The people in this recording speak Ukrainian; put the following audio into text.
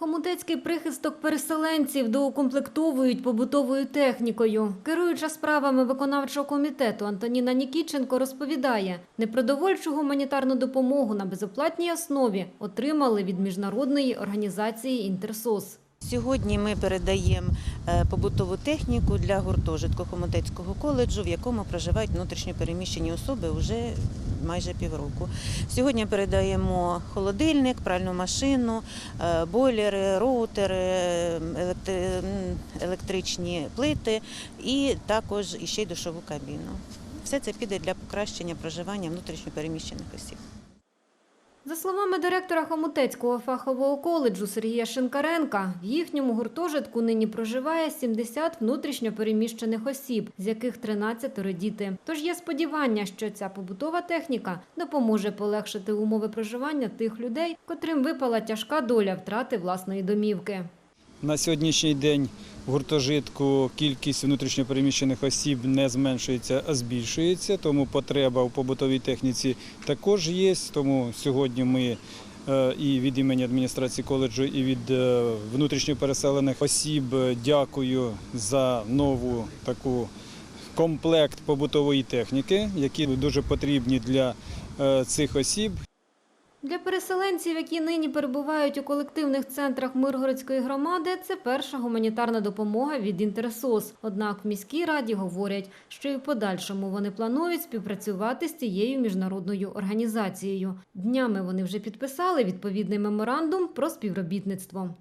Хомутецький прихисток переселенців доукомплектовують побутовою технікою. Керуюча справами виконавчого комітету Антоніна Нікіченко розповідає, непродовольчу гуманітарну допомогу на безоплатній основі отримали від міжнародної організації «Інтерсос». Сьогодні ми передаємо е, побутову техніку для гуртожитку Хомутецького коледжу, в якому проживають внутрішньо переміщені особи вже майже півроку. Сьогодні передаємо холодильник, пральну машину, е, бойлери, роутери, електричні плити і також іще й душову кабіну. Все це піде для покращення проживання внутрішньо переміщених осіб. За словами директора Хомутецького фахового коледжу Сергія Шинкаренка, в їхньому гуртожитку нині проживає 70 внутрішньо переміщених осіб, з яких 13 діти. Тож є сподівання, що ця побутова техніка допоможе полегшити умови проживання тих людей, котрим випала тяжка доля втрати власної домівки. На сьогоднішній день в гуртожитку кількість внутрішньопереміщених осіб не зменшується, а збільшується, тому потреба в побутовій техніці також є. Тому сьогодні ми е, і від імені адміністрації коледжу, і від е, внутрішньопереселених осіб е, дякую за нову таку комплект побутової техніки, які дуже потрібні для цих осіб. Для переселенців, які нині перебувають у колективних центрах Миргородської громади, це перша гуманітарна допомога від Інтерсос. Однак в міській раді говорять, що і в подальшому вони планують співпрацювати з цією міжнародною організацією. Днями вони вже підписали відповідний меморандум про співробітництво.